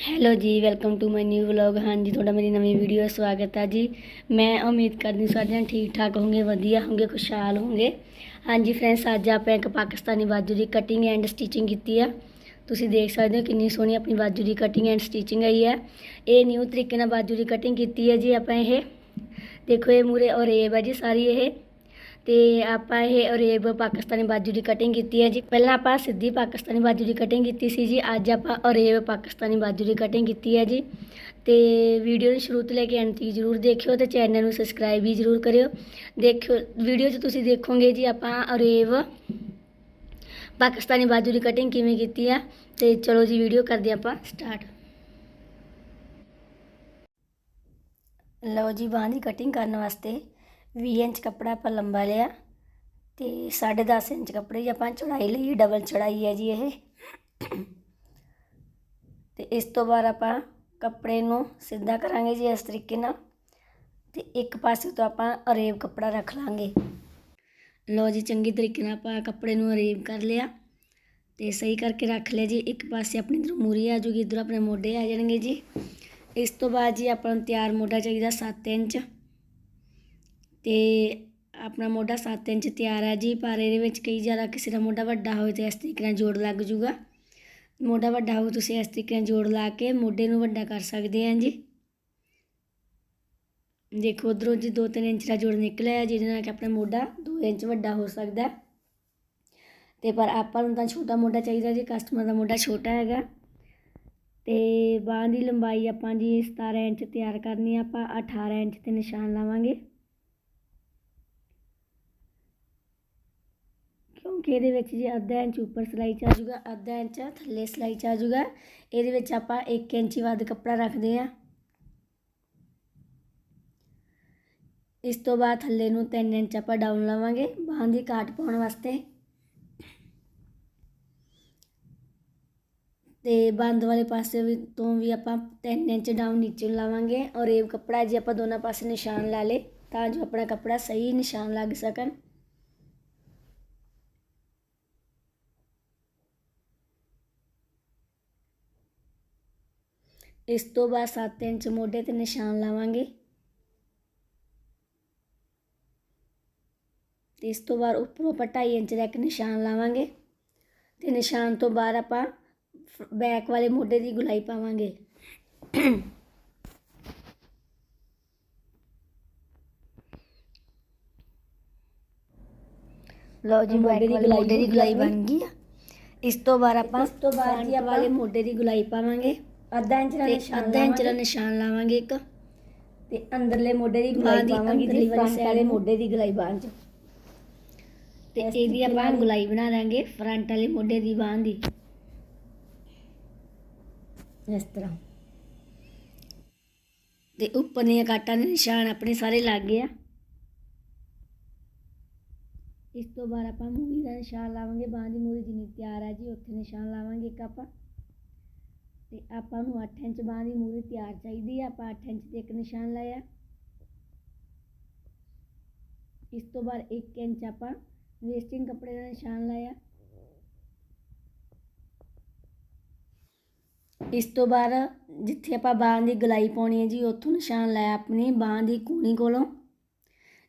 Hello ਜੀ welcome to my new vlog ਹਾਂਜੀ, ਤੁਹਾਡਾ ਮੇਰੀ ਨਵੀਂ ਵੀਡੀਓ ਸਵਾਗਤ ਹੈ ਜੀ। ਮੈਂ ਉਮੀਦ ਕਰਦੀ ਸਾਰਿਆਂ ਸਾਰੇ ਠੀਕ ਠਾਕ ਹੋਗੇ ਵਧੀਆ ਹੋਗੇ ਖੁਸ਼ਹਾਲ ਹੋਗੇ ਹਾਂਜੀ ਫਰੈਂਡਸ ਅੱਜ ਆਪਾਂ ਇੱਕ ਪਾਕਿਸਤਾਨੀ ਬਾਜੂ ਦੀ ਕਟਿੰਗ ਐਂਡ ਸਟਿਚਿੰਗ ਕੀਤੀ ਆ। ਤੁਸੀਂ ਦੇਖ ਸਕਦੇ ਹੋ ਕਿੰਨੀ ਸੋਹਣੀ ਆਪਣੀ ਬਾਜੂ ਦੀ ਕਟਿੰਗ ਐਂਡ ਸਟਿਚਿੰਗ ਆਈ ਹੈ ਇਹ ਨਿਊ ਤਰੀਕੇ ਨਾਲ ਬਾਜੂ ਦੀ ਕਟਿੰਗ ਕੀਤੀ ਹੈ ਜੀ ਆਪਾਂ ਇਹ। ਦੇਖੋ ਇਹ ਮੂਰੇ ਔਰੇਬ ਹੈ ਜੀ, ਸਾਰੀ ਇਹ। ਤੇ ਆਪਾਂ ਇਹ ਔਰੇਬ ਪਾਕਿਸਤਾਨੀ ਬਾਜੂ ਦੀ ਕਟਿੰਗ ਕੀਤੀ ਹੈ ਜੀ। ਪਹਿਲਾਂ ਆਪਾਂ ਸਿੱਧੀ ਪਾਕਿਸਤਾਨੀ ਬਾਜੂ ਦੀ ਕਟਿੰਗ ਕੀਤੀ ਸੀ ਜੀ। ਅੱਜ ਆਪਾਂ ਔਰੇਬ ਪਾਕਿਸਤਾਨੀ ਬਾਜੂ ਦੀ ਕਟਿੰਗ ਕੀਤੀ ਹੈ ਜੀ। ਤੇ ਵੀਡੀਓ ਨੂੰ ਸ਼ੁਰੂ ਤੋਂ ਲੈ ਕੇ ਐਂਡ ਤੱਕ ਜਰੂਰ ਦੇਖਿਓ ਤੇ ਚੈਨਲ ਨੂੰ ਸਬਸਕ੍ਰਾਈਬ ਵੀ ਜਰੂਰ ਕਰਿਓ। ਦੇਖਿਓ ਵੀਡੀਓ 'ਚ ਤੁਸੀਂ ਦੇਖੋਗੇ ਜੀ ਆਪਾਂ ਔਰੇਬ ਪਾਕਿਸਤਾਨੀ ਬਾਜੂ ਦੀ ਕਟਿੰਗ ਕਿਵੇਂ ਕੀਤੀ ਹੈ ਤੇ ਚਲੋ ਜੀ ਵੀਡੀਓ ਕਰਦੇ ਆਪਾਂ ਸਟਾਰਟ ਲਓ ਜੀ ਬਾਂਹ ਦੀ ਕਟਿੰਗ ਕਰਨ ਵਾਸਤੇ 20 ਇੰਚ ਕੱਪੜਾ ਆਪਾਂ ਲੰਬਾ ਲਿਆ ਤੇ 10.5 ਇੰਚ ਕੱਪੜੇ ਦੀ ਆਪਾਂ ਚੌੜਾਈ ਲਈ ਡਬਲ ਚੌੜਾਈ ਹੈ ਜੀ ਇਹ। ਤੇ ਇਸ ਤੋਂ ਬਾਅਦ ਆਪਾਂ ਕੱਪੜੇ ਨੂੰ ਸਿੱਧਾ ਕਰਾਂਗੇ ਜੀ ਇਸ ਤਰੀਕੇ ਨਾਲ ਤੇ ਇੱਕ ਪਾਸੇ ਤੋਂ ਆਪਾਂ ਅਰੇਬ ਕੱਪੜਾ ਰੱਖ ਲਾਂਗੇ। ਲਓ ਜੀ, ਚੰਗੀ ਤਰੀਕੇ ਨਾਲ ਆਪਾਂ ਕੱਪੜੇ ਨੂੰ ਅਰੇਬ ਕਰ ਲਿਆ ਤੇ ਸਹੀ ਕਰਕੇ ਰੱਖ ਲਿਆ ਜੀ। ਇੱਕ ਪਾਸੇ ਆਪਣੀ ਇਧਰ ਮੂਰੀ ਆ ਜੂਗੀ, ਇਧਰ ਆਪਣੇ ਮੋਢੇ ਆ ਜਾਣਗੇ ਜੀ। ਇਸ ਤੋਂ ਬਾਅਦ ਜੀ ਆਪਾਂ ਨੂੰ ਤਿਆਰ ਮੋਢਾ ਚਾਹੀਦਾ 7 ਇੰਚ। ਅਤੇ ਆਪਣਾ ਮੋਢਾ ਸੱਤ ਇੰਚ ਤਿਆਰ ਹੈ ਜੀ, ਪਰ ਇਹਦੇ ਵਿੱਚ ਕਈ ਜ਼ਿਆਦਾ ਕਿਸੇ ਦਾ ਮੋਢਾ ਵੱਡਾ ਹੋਵੇ ਤਾਂ ਇਸ ਤਰੀਕੇ ਨਾਲ ਜੋੜ ਲੱਗ ਜੂਗਾ। ਮੋਢਾ ਵੱਡਾ ਹੋਵੇ ਤੁਸੀਂ ਇਸ ਤਰੀਕੇ ਨਾਲ ਜੋੜ ਲਾ ਕੇ ਮੋਢੇ ਨੂੰ ਵੱਡਾ ਕਰ ਸਕਦੇ ਆ ਜੀ। ਦੇਖੋ ਉਧਰੋਂ ਜੀ 2-3 ਇੰਚ ਦਾ ਜੋੜ ਨਿਕਲਿਆ ਜਿਹਦੇ ਨਾਲ ਕਿ ਆਪਣਾ ਮੋਢਾ 2 ਇੰਚ ਵੱਡਾ ਹੋ ਸਕਦਾ ਹੈ। ਤੇ ਪਰ ਆਪਾਂ ਨੂੰ ਤਾਂ ਛੋਟਾ ਮੋਢਾ ਚਾਹੀਦਾ ਜੀ, ਕਸਟਮਰ ਦਾ ਮੋਢਾ ਛੋਟਾ ਹੈਗਾ। ਤੇ ਬਾਂਹ ਦੀ ਲੰਬਾਈ ਆਪਾਂ ਜੀ 17 ਇੰਚ ਤਿਆਰ ਕਰਨੀ ਆ, ਆਪਾਂ 18 ਇੰਚ ਤੇ ਨਿਸ਼ਾਨ ਲਾਵਾਂਗੇ। ਕਿਉਂਕਿ ਇਹਦੇ ਵਿੱਚ ਜੇ ਅੱਧਾ ਇੰਚ ਉੱਪਰ ਸਿਲਾਈ ਚ ਆ ਜਾਊਗਾ, ਅੱਧਾ ਇੰਚ ਥੱਲੇ ਸਿਲਾਈ ਚ ਆ ਜਾਊਗਾ। ਇਹਦੇ ਵਿੱਚ ਆਪਾਂ 1 ਇੰਚ ਵੱਧ ਕੱਪੜਾ ਰੱਖਦੇ ਆ ਇਸ ਤੋਂ ਬਾਅਦ ਥੱਲੇ ਨੂੰ 3 ਇੰਚ ਆਪਾਂ ਡਾਊਨ ਲਾਵਾਂਗੇ, ਬਾਹਾਂ ਦੀ ਕਾਟ ਪਾਉਣ ਵਾਸਤੇ। ਤੇ ਬੰਦ ਵਾਲੇ ਪਾਸੇ ਵੀ ਤੋਂ ਵੀ ਆਪਾਂ 3 ਇੰਚ ਡਾਊਨ ਨੀਚੇ ਨੂੰ ਲਾਵਾਂਗੇ ਔਰ ਇਹ ਕੱਪੜਾ ਜੇ ਆਪਾਂ ਦੋਨਾਂ ਪਾਸੇ ਨਿਸ਼ਾਨ ਲਾ ਲੇ ਤਾਂ ਜੋ ਆਪਣਾ ਕੱਪੜਾ ਸਹੀ ਨਿਸ਼ਾਨ ਲੱਗ ਸਕਣ। ਇਸ ਤੋਂ ਬਾਅਦ 7 ਇੰਚ ਮੋਢੇ ਤੇ ਨਿਸ਼ਾਨ ਲਾਵਾਂਗੇ। ਤੇ ਇਸ ਤੋਂ ਬਾਅਦ ਉੱਪਰੋਂ ਆਪਾਂ 2.5 ਇੰਚ ਦਾ ਇੱਕ ਨਿਸ਼ਾਨ ਲਾਵਾਂਗੇ ਤੇ ਨਿਸ਼ਾਨ ਤੋਂ ਬਾਅਦ ਆਪਾਂ ਬੈਕ ਵਾਲੇ ਮੋਢੇ ਦੀ ਗੁਲਾਈ ਪਾਵਾਂਗੇ। ਲਓ ਜੀ ਮੋਢੇ ਦੀ ਗੁਲਾਈ ਦੀ ਗੁਲਾਈ ਬਣ ਗਈ। ਇਸ ਤੋਂ ਬਾਅਦ ਆਪਾਂ ਇਸ ਤੋਂ ਬਾਅਦ ਜੀ ਵਾਲੇ ਮੋਢੇ ਦੀ ਗੁਲਾਈ ਪਾਵਾਂਗੇ। ਅੱਧਾ ਇੰਚ ਦਾ ਤੇ ਨਿਸ਼ਾਨ ਅੱਧਾ ਇੰਚ ਦਾ ਨਿਸ਼ਾਨ ਲਾਵਾਂਗੇ ਇੱਕ। ਤੇ ਅੰਦਰਲੇ ਮੋਢੇ ਦੀ ਬਾਂਹ ਗੁਲਾਈ ਦੀ ਪਾਵਾਂਗੇ ਅੰਦਰਲੀ ਵਾਲੀ ਨੂੰ। ਮੋਢੇ ਦੀ ਗੁਲਾਈ ਬਾਂਹ ਚ। ਤੇ ਇਸ ਇਹਦੀ ਤਰੀਕੇ ਆਪਾਂ ਨਾਲ- ਗੁਲਾਈ ਬਣਾ ਦਾਂਗੇ ਫਰੰਟ ਵਾਲੇ ਮੋਢੇ ਦੀ ਬਾਂਹ ਦੀ। ਇਸ ਤਰ੍ਹਾਂ। ਤੇ ਉੱਪਰ ਦੀਆਂ ਕਾਟਾਂ ਦੇ ਨਿਸ਼ਾਨ ਆਪਣੇ ਸਾਰੇ ਲੱਗ ਗਏ ਆ। ਇਸ ਤੋਂ ਬਾਅਦ ਆਪਾਂ ਮੂਰੀ ਦਾ ਨਿਸ਼ਾਨ ਲਾਵਾਂਗੇ ਬਾਂਹ ਦੀ ਮੂਰੀ ਜਿੰਨੀ ਤਿਆਰ ਹੈ ਜੀ ਉੱਥੇ ਨਿਸ਼ਾਨ ਲਾਵਾਂਗੇ ਇੱਕ ਆਪਾਂ। ਤੇ ਆਪਾਂ ਨੂੰ 8 ਇੰਚ ਬਾਂਹ ਦੀ ਮੂਰੀ ਤਿਆਰ ਚਾਹੀਦੀ ਹੈ ਆਪਾਂ 8 ਇੰਚ ਤੇ ਇੱਕ ਨਿਸ਼ਾਨ ਲਾਇਆ। ਇਸ ਤੋਂ ਬਾਅਦ 1 ਇੰਚ ਆਪਾਂ ਵੇਸਟਿੰਗ ਕੱਪੜੇ ਦਾ ਨਿਸ਼ਾਨ ਲਾਇਆ। ਇਸ ਤੋਂ ਬਾਅਦ ਜਿੱਥੇ ਆਪਾਂ ਬਾਂਹ ਦੀ ਗਲਾਈ ਪਾਉਣੀ ਹੈ ਜੀ, ਉੱਥੋਂ ਨਿਸ਼ਾਨ ਲਾਇਆ ਆਪਣੀ ਬਾਂਹ ਦੀ ਕੂਣੀ ਕੋਲੋਂ।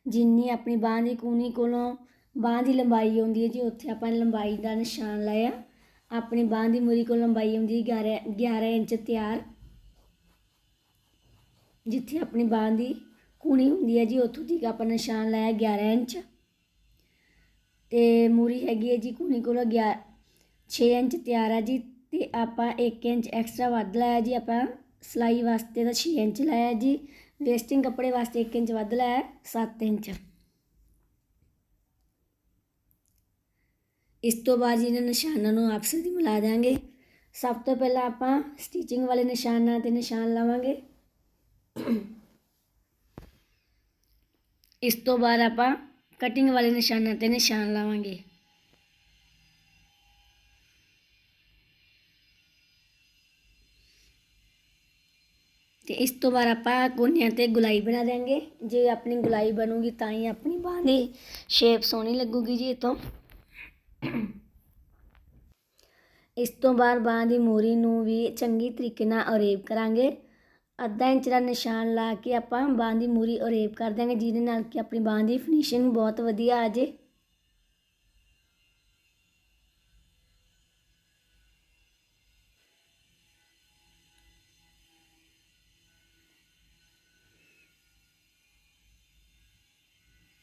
ਜਿੰਨੀ ਆਪਣੀ ਬਾਂਹ ਦੀ ਕੂਣੀ ਕੋਲੋਂ ਬਾਂਹ ਦੀ ਲੰਬਾਈ ਆਉਂਦੀ ਹੈ ਜੀ, ਉੱਥੇ ਆਪਾਂ ਲੰਬਾਈ ਦਾ ਨਿਸ਼ਾਨ ਲਾਇਆ। ਆਪਣੀ ਬਾਂਹ ਦੀ ਮੂਰੀ ਕੋਲ ਲੰਬਾਈ ਆਉਂਦੀ 11 11 ਇੰਚ ਤਿਆਰ। ਜਿੱਥੇ ਆਪਣੀ ਬਾਂਹ ਦੀ ਕੂਣੀ ਹੁੰਦੀ ਹੈ ਜੀ, ਉੱਥੋਂ ਦੀ ਆਪਾਂ ਨਿਸ਼ਾਨ ਲਾਇਆ 11 ਇੰਚ। ਤੇ ਮੂਰੀ ਹੈਗੀ ਹੈ ਜੀ ਕੂਣੀ ਕੋਲੋਂ 11 6 ਇੰਚ ਤਿਆਰ ਹੈ ਜੀ, ਤੇ ਆਪਾਂ 1 ਇੰਚ ਐਕਸਟਰਾ ਵੱਧ ਲਾਇਆ ਜੀ, ਆਪਾਂ ਸਿਲਾਈ ਵਾਸਤੇ ਤਾਂ 6 ਇੰਚ ਲਾਇਆ ਜੀ, ਵੇਸਟਿੰਗ ਕੱਪੜੇ ਵਾਸਤੇ 1 ਇੰਚ ਵੱਧ ਲਾਇਆ 7 ਇੰਚ। ਇਸ ਤੋਂ ਬਾਅਦ ਜੀ ਇਹਨਾਂ ਨਿਸ਼ਾਨਾਂ ਨੂੰ ਆਪਸ ਵਿੱਚ ਮਿਲਾ ਦਿਆਂਗੇ। ਸਭ ਤੋਂ ਪਹਿਲਾਂ ਆਪਾਂ ਸਟਿਚਿੰਗ ਵਾਲੇ ਨਿਸ਼ਾਨਾਂ ਤੇ ਨਿਸ਼ਾਨ ਲਾਵਾਂਗੇ। ਇਸ ਤੋਂ ਬਾਅਦ ਆਪਾਂ ਕਟਿੰਗ ਵਾਲੇ ਨਿਸ਼ਾਨਾਂ ਤੇ ਨਿਸ਼ਾਨ ਲਾਵਾਂਗੇ। ਤੇ ਇਸ ਤੋਂ ਬਾਅਦ ਆਪਾਂ ਕੋਨਿਆਂ ਤੇ ਗੁਲਾਈ ਬਣਾ ਦੇਾਂਗੇ ਜੇ ਆਪਣੀ ਗੁਲਾਈ ਬਣੂਗੀ ਤਾਂ ਹੀ ਆਪਣੀ ਬਾਂਹ ਦੀ ਸ਼ੇਪ ਸੋਹਣੀ ਲੱਗੂਗੀ ਜੀ ਇਹ ਤੋਂ। ਇਸ ਤੋਂ ਬਾਅਦ ਬਾਂਹ ਦੀ ਮੋਰੀ ਨੂੰ ਵੀ ਚੰਗੀ ਤਰੀਕੇ ਨਾਲ ਅਰੇਬ ਕਰਾਂਗੇ। ਅੱਧਾ ਇੰਚ ਦਾ ਨਿਸ਼ਾਨ ਲਾ ਕੇ ਆਪਾਂ ਬਾਂਹ ਦੀ ਮੂਰੀ ਅਰੇਬ ਕਰ ਦਾਂਗੇ ਜਿਹਦੇ ਨਾਲ ਕਿ ਆਪਣੀ ਬਾਂਹ ਦੀ ਫਿਨਿਸ਼ਿੰਗ ਬਹੁਤ ਵਧੀਆ ਆ ਜੇ।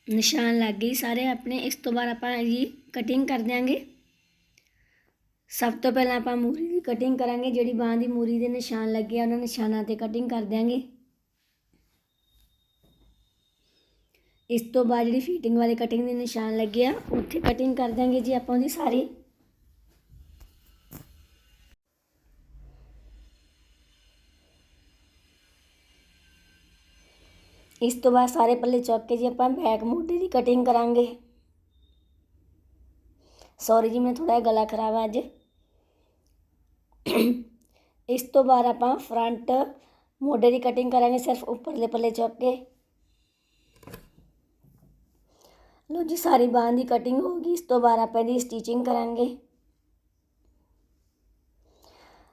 ਨਿਸ਼ਾਨ ਲੱਗ ਗਈ ਸਾਰੇ ਆਪਣੇ। ਇਸ ਤੋਂ ਬਾਅਦ ਆਪਾਂ ਜੀ ਕਟਿੰਗ ਕਰ ਦਿਆਂਗੇ। ਸਭ ਤੋਂ ਪਹਿਲਾਂ ਆਪਾਂ ਮੂਰੀ ਦੀ ਕਟਿੰਗ ਕਰਾਂਗੇ, ਜਿਹੜੀ ਬਾਂਹ ਦੀ ਮੂਰੀ ਦੇ ਨਿਸ਼ਾਨ ਲੱਗੇ ਆ, ਉਹਨਾਂ ਨਿਸ਼ਾਨਾਂ ਤੇ ਕਟਿੰਗ ਕਰ ਦਿਆਂਗੇ। ਇਸ ਤੋਂ ਬਾਅਦ ਜਿਹੜੀ ਫੀਟਿੰਗ ਵਾਲੇ ਕਟਿੰਗ ਦੇ ਨਿਸ਼ਾਨ ਲੱਗੇ ਆ, ਉੱਥੇ ਕਟਿੰਗ ਕਰ ਦਿਆਂਗੇ ਜੀ ਆਪਾਂ ਉਹਦੀ ਸਾਰੀ। ਇਸ ਤੋਂ ਬਾਅਦ ਸਾਰੇ ਪੱਲੇ ਚੁੱਕ ਕੇ ਜੀ ਆਪਾਂ ਬੈਕ ਮੋਢੇ ਦੀ ਕਟਿੰਗ ਕਰਾਂਗੇ। ਸੌਰੀ ਜੀ, ਮੈਂ ਥੋੜਾ ਗਲਾ ਖਰਾਬ ਆ ਅੱਜ। ਇਸ ਤੋਂ ਬਾਅਦ ਆਪਾਂ ਫਰੰਟ ਮੋਢੇ ਦੀ ਕਟਿੰਗ ਕਰਾਂਗੇ ਸਿਰਫ ਉੱਪਰਲੇ ਪੱਲੇ ਚੁੱਕ ਕੇ। ਲੋ ਜੀ, ਸਾਰੀ ਬਾਂਹ ਦੀ ਕਟਿੰਗ ਹੋ ਗਈ। ਇਸ ਤੋਂ ਬਾਅਦ ਆਪਾਂ ਇਹਦੀ ਸਟਿਚਿੰਗ ਕਰਾਂਗੇ।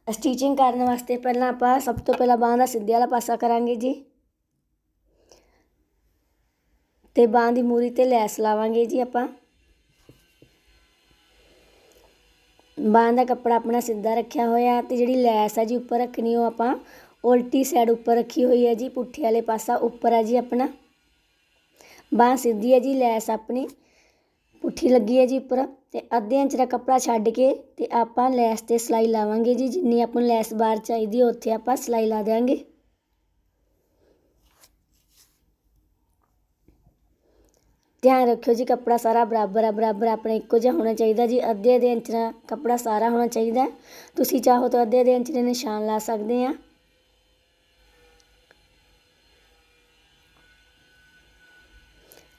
ਸਟਿਚਿੰਗ ਕਰਨ ਵਾਸਤੇ ਪਹਿਲਾਂ ਆਪਾਂ ਸਭ ਤੋਂ ਪਹਿਲਾਂ ਬਾਂਹ ਦਾ ਸਿੱਧੇ ਵਾਲਾ ਪਾਸਾ ਕਰਾਂਗੇ ਜੀ। ਤੇ ਬਾਂਹ ਦੀ ਮੂਰੀ ਤੇ ਲੈਸ ਲਾਵਾਂਗੇ ਜੀ ਆਪਾਂ। ਬਾਂਹ ਦਾ ਕੱਪੜਾ ਆਪਣਾ ਸਿੱਧਾ ਰੱਖਿਆ ਹੋਇਆ ਤੇ ਜਿਹੜੀ ਲੈਸ ਆ ਜੀ ਉੱਪਰ ਰੱਖਣੀ ਉਹ ਆਪਾਂ ਉਲਟੀ ਸਾਈਡ ਉੱਪਰ ਰੱਖੀ ਹੋਈ ਹੈ ਜੀ, ਪੁੱਠੇ ਵਾਲੇ ਪਾਸਾ ਉੱਪਰ ਹੈ ਜੀ ਆਪਣਾ। ਬਾਂਹ ਸਿੱਧੀ ਹੈ ਜੀ, ਲੈਸ ਆਪਣੀ ਪੁੱਠੀ ਲੱਗੀ ਹੈ ਜੀ ਉੱਪਰ ਤੇ ਅੱਧੇ ਇੰਚ ਦਾ ਕੱਪੜਾ ਛੱਡ ਕੇ ਤੇ ਆਪਾਂ ਲੈਸ ਤੇ ਸਲਾਈ ਲਾਵਾਂਗੇ ਜੀ, ਜਿੰਨੀ ਆਪਾਂ ਨੂੰ ਲੈਸ ਬਾਹਰ ਚਾਹੀਦੀ ਹੈ ਉੱਥੇ ਆਪਾਂ ਸਲਾਈ ਲਾ ਦੇਵਾਂਗੇ ਧਿਆਨ ਰੱਖਿਓ ਜੀ, ਕੱਪੜਾ ਸਾਰਾ ਬਰਾਬਰ ਆ, ਬਰਾਬਰ ਆਪਣਾ ਇੱਕੋ ਜਿਹਾ ਹੋਣਾ ਚਾਹੀਦਾ ਜੀ। ਅੱਧੇ ਅੱਧੇ ਇੰਚ ਦਾ ਕੱਪੜਾ ਸਾਰਾ ਹੋਣਾ ਚਾਹੀਦਾ। ਤੁਸੀਂ ਚਾਹੋ ਤਾਂ ਅੱਧੇ ਅੱਧੇ ਇੰਚ ਦੇ ਨਿਸ਼ਾਨ ਲਾ ਸਕਦੇ ਆ।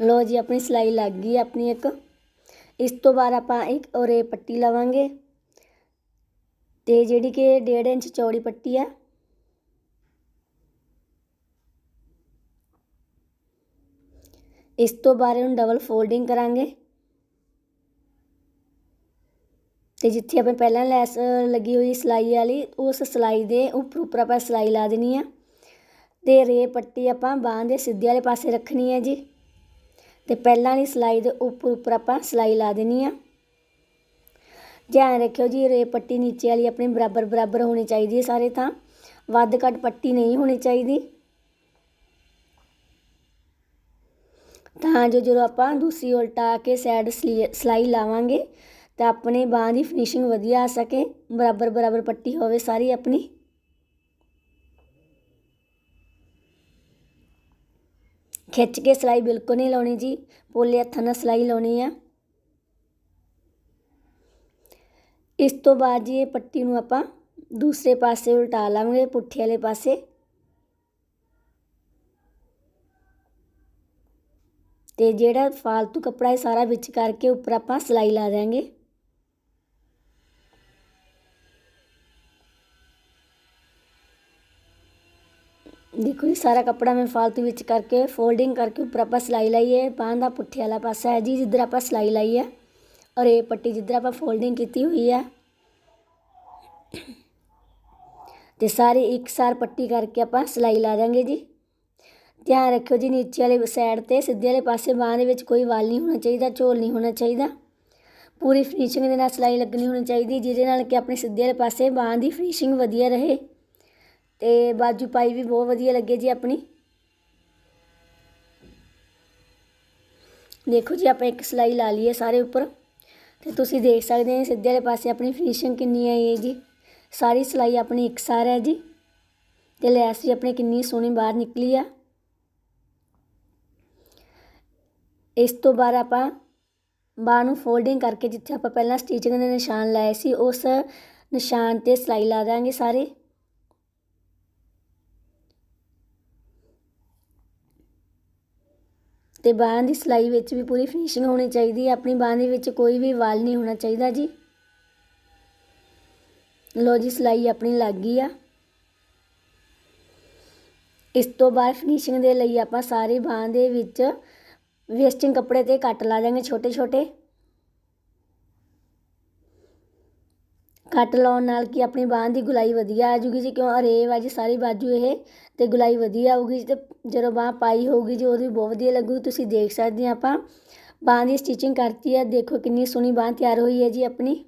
ਲੋ ਜੀ, ਆਪਣੀ ਸਿਲਾਈ ਲੱਗ ਗਈ ਆਪਣੀ ਇੱਕ। ਇਸ ਤੋਂ ਬਾਅਦ ਆਪਾਂ ਇੱਕ ਔਰੇ ਪੱਟੀ ਲਵਾਂਗੇ। ਤੇ ਜਿਹੜੀ ਕਿ 1.5 ਇੰਚ ਚੌੜੀ ਪੱਟੀ ਆ ਇਸ ਤੋਂ ਬਾਅਦ ਇਹਨੂੰ ਡਬਲ ਫੋਲਡਿੰਗ ਕਰਾਂਗੇ। ਤੇ ਜਿੱਥੇ ਆਪਾਂ ਪਹਿਲਾਂ ਲੈਸ ਲੱਗੀ ਹੋਈ ਸਿਲਾਈ ਵਾਲੀ, ਉਸ ਸਿਲਾਈ ਦੇ ਉੱਪਰ ਉੱਪਰ ਆਪਾਂ ਸਿਲਾਈ ਲਾ ਦੇਣੀ ਆ। ਤੇ ਰੇ ਪੱਟੀ ਆਪਾਂ ਬਾਹਾਂ ਦੇ ਸਿੱਧੇ ਵਾਲੇ ਪਾਸੇ ਰੱਖਣੀ ਹੈ ਜੀ। ਤੇ ਪਹਿਲਾਂ ਵਾਲੀ ਸਿਲਾਈ ਦੇ ਉੱਪਰ ਉੱਪਰ ਆਪਾਂ ਸਿਲਾਈ ਲਾ ਦੇਣੀ ਆ। ਧਿਆਨ ਰੱਖਿਓ ਜੀ ਰੇ ਪੱਟੀ ਨੀਚੇ ਵਾਲੀ ਆਪਣੀ ਬਰਾਬਰ ਬਰਾਬਰ ਹੋਣੀ ਚਾਹੀਦੀ ਹੈ ਸਾਰੇ ਤਾਂ। ਵੱਧ ਘੱਟ ਪੱਟੀ ਨਹੀਂ ਹੋਣੀ ਚਾਹੀਦੀ। ਤਾਂ ਜੋ ਜਦੋਂ ਆਪਾਂ ਦੂਸਰੀ ਉਲਟਾ ਕੇ ਸਾਈਡ ਸਿਲਾਈ ਲਾਵਾਂਗੇ, ਤਾਂ ਆਪਣੇ ਬਾਹਾਂ ਦੀ ਫਿਨਿਸ਼ਿੰਗ ਵਧੀਆ ਆ ਸਕੇ, ਬਰਾਬਰ ਬਰਾਬਰ ਪੱਟੀ ਹੋਵੇ ਸਾਰੀ ਆਪਣੀ। ਖਿੱਚ ਕੇ ਸਿਲਾਈ ਬਿਲਕੁਲ ਨਹੀਂ ਲਾਉਣੀ ਜੀ, ਪੋਲੇ ਹੱਥਾਂ ਨਾਲ ਸਿਲਾਈ ਲਾਉਣੀ ਆ। ਇਸ ਤੋਂ ਬਾਅਦ ਜੀ ਇਹ ਪੱਟੀ ਨੂੰ ਆਪਾਂ ਦੂਸਰੇ ਪਾਸੇ ਉਲਟਾ ਲਾਵਾਂਗੇ, ਪੁੱਠੇ ਵਾਲੇ ਪਾਸੇ। ਤੇ ਜਿਹੜਾ ਫਾਲਤੂ ਕੱਪੜਾ ਹੈ ਸਾਰਾ ਵਿੱਚ ਕਰਕੇ ਉੱਪਰ ਆਪਾਂ ਸਿਲਾਈ ਲਾ ਦੇਾਂਗੇ ਦੇਖੋ ਜੀ, ਸਾਰਾ ਕੱਪੜਾ ਮੈਂ ਫਾਲਤੂ ਵਿੱਚ ਕਰਕੇ ਫੋਲਡਿੰਗ ਕਰਕੇ ਉੱਪਰ ਆਪਾਂ ਸਿਲਾਈ ਲਾਈ ਹੈ। ਬਾਹਾਂ ਦਾ ਪੁੱਠੇ ਵਾਲਾ ਪਾਸਾ ਹੈ ਜੀ, ਜਿੱਧਰ ਆਪਾਂ ਸਿਲਾਈ ਲਾਈ ਹੈ। ਔਰ ਇਹ ਪੱਟੀ ਜਿੱਧਰ ਆਪਾਂ ਫੋਲਡਿੰਗ ਕੀਤੀ ਹੋਈ ਹੈ। ਤੇ ਸਾਰੇ ਇੱਕਸਾਰ ਪੱਟੀ ਕਰਕੇ ਆਪਾਂ ਸਿਲਾਈ ਲਾ ਦਾਂਗੇ ਜੀ। ਧਿਆਨ ਰੱਖਿਓ ਜੀ, ਨੀਚੇ ਵਾਲੇ ਸਾਈਡ ਤੇ ਸਿੱਧੇ ਵਾਲੇ ਪਾਸੇ ਬਾਹਾਂ ਦੇ ਵਿੱਚ ਕੋਈ ਵਾਲ ਨਹੀਂ ਹੋਣਾ ਚਾਹੀਦਾ, ਝੋਲ ਨਹੀਂ ਹੋਣਾ ਚਾਹੀਦਾ। ਪੂਰੀ ਫਿਨਿਸ਼ਿੰਗ ਦੇ ਨਾਲ ਸਿਲਾਈ ਲੱਗਣੀ ਹੋਣੀ ਚਾਹੀਦੀ ਜਿਹਦੇ ਨਾਲ ਕਿ ਆਪਣੇ ਸਿੱਧੇ ਵਾਲੇ ਪਾਸੇ ਬਾਹਾਂ ਦੀ ਫਿਨਿਸ਼ਿੰਗ ਵਧੀਆ ਰਹੇ। ਤੇ ਬਾਜੂ ਪਾਈ ਵੀ ਬਹੁਤ ਵਧੀਆ ਲੱਗੇ ਜੀ ਆਪਣੀ। ਦੇਖੋ ਜੀ, ਆਪਾਂ ਇੱਕ ਸਿਲਾਈ ਲਾ ਲਈਏ ਸਾਰੇ ਉੱਪਰ। ਤੇ ਤੁਸੀਂ ਦੇਖ ਸਕਦੇ ਹੋ, ਸਿੱਧੇ ਵਾਲੇ ਪਾਸੇ ਆਪਣੀ ਫਿਨਿਸ਼ਿੰਗ ਕਿੰਨੀ ਆਈ ਹੈ ਜੀ। ਸਾਰੀ ਸਿਲਾਈ ਆਪਣੀ ਇੱਕਸਾਰ ਹੈ ਜੀ। ਤੇ ਲੈਸ ਵੀ ਆਪਣੀ ਕਿੰਨੀ ਸੋਹਣੀ ਬਾਹਰ ਨਿਕਲੀ ਆ। ਇਸ ਤੋਂ ਬਾਅਦ ਆਪਾਂ ਬਾਂਹ ਨੂੰ ਫੋਲਡਿੰਗ ਕਰਕੇ ਜਿੱਥੇ ਆਪਾਂ ਪਹਿਲਾਂ ਸਟਿਚਿੰਗ ਦੇ ਨਿਸ਼ਾਨ ਲਾਏ ਸੀ, ਉਸ ਨਿਸ਼ਾਨ ਤੇ ਸਿਲਾਈ ਲਾ ਦਾਂਗੇ ਸਾਰੇ। ਤੇ ਬਾਹਾਂ ਦੀ ਸਿਲਾਈ ਵਿੱਚ ਵੀ ਪੂਰੀ ਫਿਨਿਸ਼ਿੰਗ ਹੋਣੀ ਚਾਹੀਦੀ ਹੈ, ਆਪਣੀ ਬਾਹਾਂ ਦੇ ਵਿੱਚ ਕੋਈ ਵੀ ਵਾਲ ਨਹੀਂ ਹੋਣਾ ਚਾਹੀਦਾ ਜੀ। ਲੋ ਜੀ, ਸਿਲਾਈ ਆਪਣੀ ਲੱਗ ਗਈ ਆ। ਇਸ ਤੋਂ ਬਾਅਦ ਫਿਨਿਸ਼ਿੰਗ ਦੇ ਲਈ ਆਪਾਂ ਸਾਰੇ ਬਾਹਾਂ ਦੇ ਵਿੱਚ ਵੇਸਟਿੰਗ ਕੱਪੜੇ ਤੇ ਕੱਟ ਲਾ ਦਾਂਗੇ ਛੋਟੇ ਛੋਟੇ। ਕੱਟ ਲਾਉਣ ਨਾਲ ਕੀ ਆਪਣੀ ਬਾਂਹ ਦੀ ਗੁਲਾਈ ਵਧੀਆ ਆ ਜੂਗੀ ਜੀ, ਕਿਉਂ ਅਰੇਵ ਆ ਜੀ ਸਾਰੀ ਬਾਜੂ ਇਹ ਤੇ ਗੁਲਾਈ ਵਧੀਆ ਆਊਗੀ ਜੀ ਤੇ ਜਦੋਂ ਬਾਂਹ ਪਾਈ ਹੋਊਗੀ ਜੀ ਉਹਦੀ ਬਹੁਤ ਵਧੀਆ ਲੱਗੂ, ਤੁਸੀਂ ਦੇਖ ਸਕਦੇ ਆ ਆਪਾਂ। ਬਾਂਹ ਦੀ ਸਟਿਚਿੰਗ ਕਰਤੀ ਹੈ ਦੇਖੋ ਕਿੰਨੀ ਸੋਹਣੀ ਬਾਂਹ ਤਿਆਰ ਹੋਈ ਹੈ ਜੀ ਆਪਣੀ।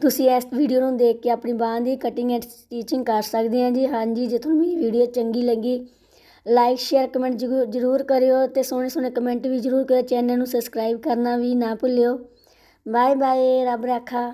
ਤੁਸੀਂ ਇਸ ਵੀਡੀਓ ਨੂੰ ਦੇਖ ਕੇ ਆਪਣੀ ਬਾਂਹ ਦੀ ਕਟਿੰਗ ਐਂਡ ਸਟਿਚਿੰਗ ਕਰ ਸਕਦੇ ਆ ਜੀ। ਹਾਂਜੀ, ਜੇ ਤੁਹਾਨੂੰ ਮੇਰੀ ਵੀਡੀਓ ਚੰਗੀ ਲੱਗੀ ਲਾਈਕ ਸ਼ੇਅਰ ਕਮੈਂਟ ਜ਼ਰੂਰ ਜ਼ਰੂਰ ਕਰਿਓ ਤੇ ਸੋਹਣੇ ਸੋਹਣੇ ਕਮੈਂਟ ਵੀ ਜ਼ਰੂਰ ਕਰਿਓ। ਚੈਨਲ ਨੂੰ ਸਬਸਕ੍ਰਾਈਬ ਕਰਨਾ ਵੀ ਨਾ ਭੁੱਲਿਓ। ਬਾਏ ਬਾਏ ਰੱਬ ਰਾਖਾ।